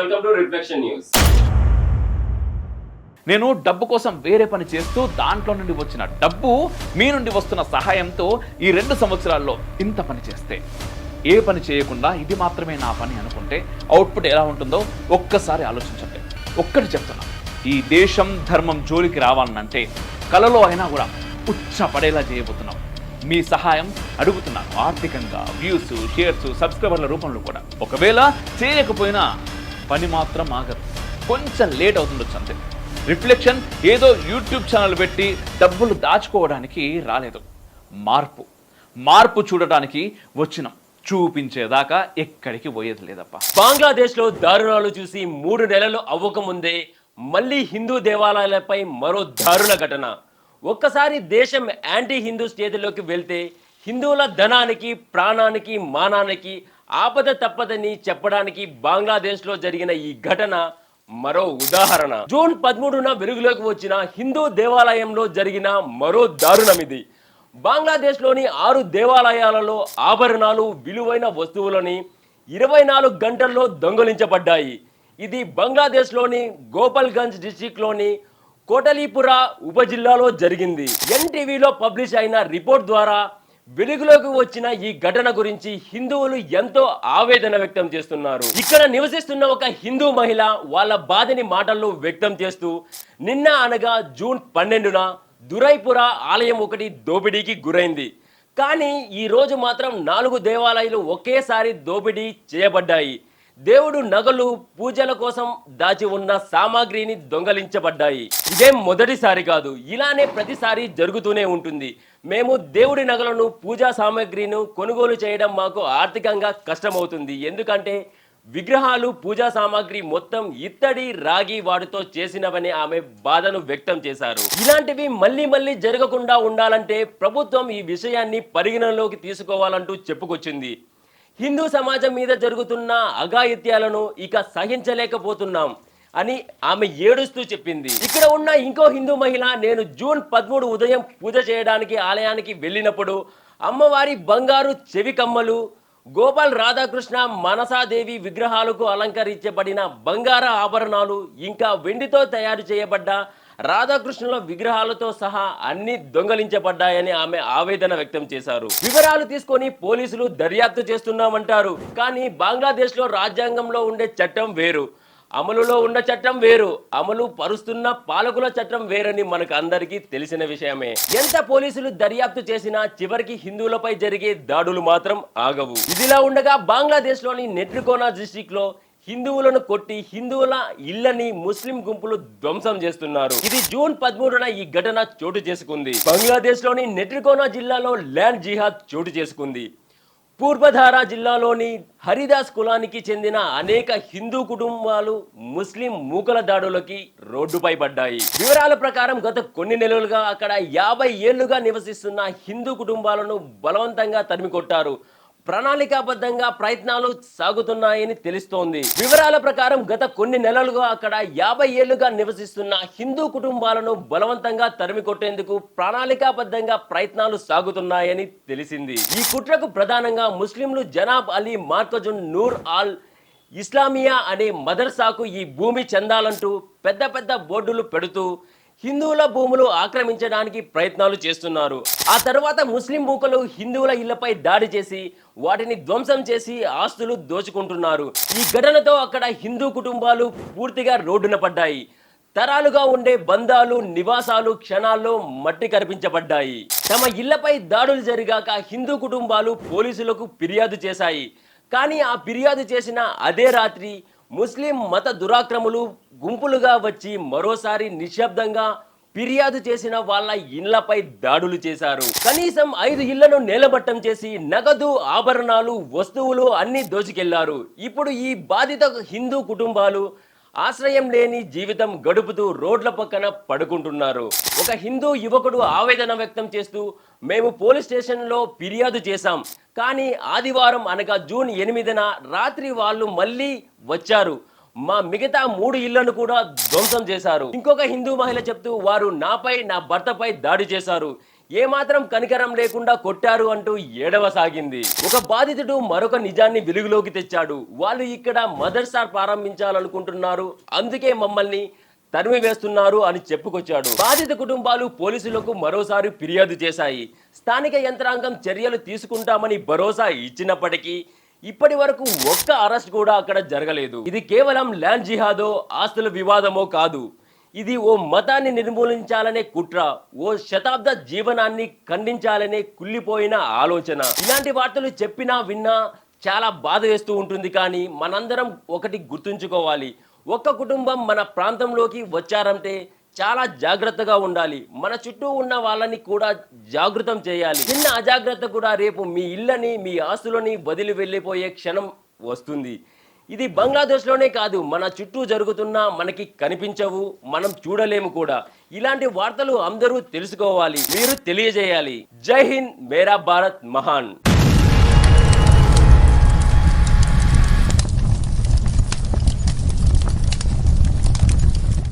Welcome to reflection news నేను డబ్బు కోసం వేరే పని చేస్తూ దాంట్లో నుండి వచ్చిన డబ్బు మీ నుండి వస్తున్న సహాయంతో ఈ రెండు సంవత్సరాల్లో ఇంత పని చేస్తే. ఏ పని చేయకుండా ఇది మాత్రమే నా పని అనుకుంటే అవుట్పుట్ ఎలా ఉంటుందో ఒక్కసారి ఆలోచించండి. ఒక్కటి చెప్తున్నా ఈ దేశం ధర్మం జోలికి రావాలనంటే కలలో అయినా కూడా ఉచ్చపడేలా చేయబోతున్నాం. మీ సహాయం అడుగుతున్నాను ఆర్థికంగా వ్యూస్ షేర్స్ సబ్స్క్రైబర్ల రూపంలో కూడా. ఒకవేళ చేయకపోయినా పని మాత్రం ఆగదు. కొంచెం లేట్ అవుతుండొచ్చు అంతే. రిఫ్లెక్షన్ ఏదో యూట్యూబ్ ఛానల్ పెట్టి డబ్బులు దాచుకోవడానికి రాలేదు. మార్పు. మార్పు చూడటానికి వచ్చినాం. చూపించేదాకా ఎక్కడికి పోయేది లేదప్ప. బంగ్లాదేశ్లో దారుణాలు చూసి మూడు నెలలు అవ్వకముందే మళ్ళీ హిందూ దేవాలయాలపై మరో దారుణ ఘటన. ఒక్కసారి దేశం యాంటీ హిందూ స్టేజ్లోకి వెళ్తే హిందువుల ధనానికి ప్రాణానికి మానానికి ఆపద తప్పదని చెప్పడానికి బంగ్లాదేశ్లో జరిగిన ఈ ఘటన మరో ఉదాహరణ. జూన్ పదమూడున వెలుగులోకి వచ్చిన హిందూ దేవాలయంలో జరిగిన మరో దారుణం ఇది. బంగ్లాదేశ్లోని ఆరు దేవాలయాలలో ఆభరణాలు విలువైన వస్తువులని ఇరవై నాలుగు గంటల్లో దొంగలించబడ్డాయి. ఇది బంగ్లాదేశ్లోని గోపాల్గంజ్ డిస్టిక్లోని కోటలీపుర ఉపజిల్లాలో జరిగింది. ఎన్టీవీలో పబ్లిష్ అయిన రిపోర్ట్ ద్వారా వెలుగులోకి వచ్చిన ఈ ఘటన గురించి హిందువులు ఎంతో ఆవేదన వ్యక్తం చేస్తున్నారు. ఇక్కడ నివసిస్తున్న ఒక హిందూ మహిళ వాళ్ళ బాధని మాటల్లో వ్యక్తం చేస్తూ నిన్న అనగా జూన్ పన్నెండున దురైపుర ఆలయం ఒకటి దోపిడీకి గురైంది. కానీ ఈ రోజు మాత్రం నాలుగు దేవాలయాలు ఒకేసారి దోపిడీ చేయబడ్డాయి. దేవుడు నగలు పూజల కోసం దాచి ఉన్న సామాగ్రిని దొంగలించబడ్డాయి. ఇదేం మొదటిసారి కాదు ఇలానే ప్రతిసారి జరుగుతూనే ఉంటుంది. మేము దేవుడి నగలను పూజా సామాగ్రిను కొనుగోలు చేయడం మాకు ఆర్థికంగా కష్టమవుతుంది. ఎందుకంటే విగ్రహాలు పూజా సామాగ్రి మొత్తం ఇత్తడి రాగి వాటితో చేసినవని ఆమె బాధను వ్యక్తం చేశారు. ఇలాంటివి మళ్ళీ మళ్ళీ జరగకుండా ఉండాలంటే ప్రభుత్వం ఈ విషయాన్ని పరిగణనలోకి తీసుకోవాలంటూ చెప్పుకొచ్చింది. హిందూ సమాజం మీద జరుగుతున్న అఘాయిత్యాలను ఇక సహించలేకపోతున్నాం అని ఆమె ఏడుస్తూ చెప్పింది. ఇక్కడ ఉన్న ఇంకో హిందూ మహిళ నేను జూన్ పదమూడు ఉదయం పూజ చేయడానికి ఆలయానికి వెళ్ళినప్పుడు అమ్మవారి బంగారు చెవి కమ్మలు గోపాల్ రాధాకృష్ణ మనసాదేవి విగ్రహాలకు అలంకరించబడిన బంగార ఆభరణాలు ఇంకా వెండితో తయారు చేయబడ్డ రాధాకృష్ణుల విగ్రహాలతో సహా అన్ని దొంగలించబడ్డాయని ఆమె ఆవేదన వ్యక్తం చేశారు. వివరాలు తీసుకొని పోలీసులు దర్యాప్తు చేస్తున్నామంటారు. కానీ బంగ్లాదేశ్లో రాజ్యాంగంలో ఉండే చట్టం వేరు. అమలులో ఉన్న చట్టం వేరు. అమలు పరుస్తున్న పాలకుల చట్టం వేరని మనకు అందరికీ తెలిసిన విషయమే. ఎంత పోలీసులు దర్యాప్తు చేసినా చివరికి హిందువులపై జరిగే దాడులు మాత్రం ఆగవు. ఇదిలా ఉండగా బంగ్లాదేశ్లోని నెట్రికోనా డిస్టిక్లో హిందువులను కొట్టి హిందువుల ఇళ్ళని ముస్లిం గుంపులు ధ్వంసం చేస్తున్నారు. ఇది జూన్ పదమూడున ఈ ఘటన చోటు చేసుకుంది. బంగ్లాదేశ్లోని నెట్రికోనా జిల్లాలో ల్యాండ్ జిహాద్ చోటు చేసుకుంది. పూర్వధారా జిల్లాలోని హరిదాస్ కులానికి చెందిన అనేక హిందూ కుటుంబాలు ముస్లిం మూకల దాడులకి రోడ్డుపై పడ్డాయి. వివరాల ప్రకారం గత కొన్ని నెలలుగా అక్కడ యాభై ఏళ్ళుగా నివసిస్తున్న హిందూ కుటుంబాలను బలవంతంగా తరిమికొట్టారు. ప్రణాళికాబద్ధంగా ప్రయత్నాలు సాగుతున్నాయని తెలుస్తోంది. వివరాల ప్రకారం గత కొన్ని నెలలుగా అక్కడ యాభై ఏళ్ళుగా నివసిస్తున్న హిందూ కుటుంబాలను బలవంతంగా తరిమి కొట్టేందుకు ప్రణాళికాబద్ధంగా ప్రయత్నాలు సాగుతున్నాయని తెలిసింది. ఈ కుట్రకు ప్రధానంగా ముస్లింలు జనాబ్ అలీ మార్కజున్ నూర్ ఆల్ ఇస్లామియా అనే మదర్సాకు ఈ భూమి చెందాలంటూ పెద్ద పెద్ద బోర్డులు పెడుతూ హిందువుల భూములు ఆక్రమించడానికి ప్రయత్నాలు చేస్తున్నారు. ఆ తర్వాత ముస్లిం మూకలు హిందువుల ఇళ్ళపై దాడి చేసి వాటిని ధ్వంసం చేసి ఆస్తులు దోచుకుంటున్నారు. ఈ ఘటనతో అక్కడ హిందూ కుటుంబాలు పూర్తిగా రోడ్డున పడ్డాయి. తరాలుగా ఉండే బంధాలు నివాసాలు క్షణాల్లో మట్టి కనిపించబడ్డాయి తమ ఇళ్ళపై దాడులు జరిగాక హిందూ కుటుంబాలు పోలీసులకు ఫిర్యాదు చేశాయి. కానీ ఆ ఫిర్యాదు చేసిన అదే రాత్రి ముస్లిం మత దురాక్రములు గుంపులుగా వచ్చి మరోసారి నిశ్శబ్దంగా ఫిర్యాదు చేసిన వాళ్ళ ఇళ్ళపై దాడులు చేశారు. కనీసం ఐదు ఇళ్ళను నేలబట్టం చేసి నగదు ఆభరణాలు వస్తువులు అన్ని దోచుకెళ్ళారు. ఇప్పుడు ఈ బాధిత హిందూ కుటుంబాలు ఆశ్రయం లేని జీవితం గడుపుతూ రోడ్ల పక్కన పడుకుంటున్నారు. ఒక హిందూ యువకుడు ఆవేదన వ్యక్తం చేస్తూ మేము పోలీస్ స్టేషన్లో ఫిర్యాదు చేశాం కానీ ఆదివారం అనగా జూన్ ఎనిమిదిన రాత్రి వాళ్ళు మళ్ళీ వచ్చారు. మా మిగతా మూడు ఇళ్ళను కూడా ధ్వంసం చేశారు. ఇంకొక హిందూ మహిళ చెప్తూ వారు నాపై నా భర్తపై దాడి చేశారు. ఏమాత్రం కనికరం లేకుండా కొట్టారు అంటూ ఏడవసాగింది ఒక బాధితుడు మరొక నిజాన్ని వెలుగులోకి తెచ్చాడు. వాళ్ళు ఇక్కడ మదర్సార్ ప్రారంభించాలనుకుంటున్నారు. అందుకే మమ్మల్ని తరిమి వేస్తున్నారు అని చెప్పుకొచ్చాడు. బాధిత కుటుంబాలు పోలీసులకు మరోసారి ఫిర్యాదు చేశాయి. స్థానిక యంత్రాంగం చర్యలు తీసుకుంటామని భరోసా ఇచ్చినప్పటికీ ఇప్పటి వరకు ఒక్క అరెస్ట్ కూడా అక్కడ జరగలేదు. ఇది కేవలం ల్యాండ్ జిహాదో ఆస్తుల వివాదమో కాదు. ఇది ఓ మతాన్ని నిర్మూలించాలనే కుట్ర ఓ శతాబ్ద జీవనాన్ని ఖండించాలనే కుళ్ళిపోయిన ఆలోచన. ఇలాంటి వార్తలు చెప్పినా విన్నా చాలా బాధ వేస్తూ ఉంటుంది కానీ మనందరం ఒకటి గుర్తుంచుకోవాలి. ఒక్క కుటుంబం మన ప్రాంతంలోకి వచ్చారంటే చాలా జాగ్రత్తగా ఉండాలి. మన చుట్టూ ఉన్న వాళ్ళని కూడా జాగృతం చేయాలి. చిన్న అజాగ్రత్త కూడా రేపు మీ ఇళ్ళని మీ ఆస్తులని వదిలి వెళ్ళిపోయే క్షణం వస్తుంది. ఇది బంగ్లాదేశ్లోనే కాదు మన చుట్టూ జరుగుతున్న మనకి కనిపించవు మనం చూడలేము కూడా. ఇలాంటి వార్తలు అందరూ తెలుసుకోవాలి మీరు తెలియజేయాలి. జై హింద్ మేరా భారత్ మహాన్.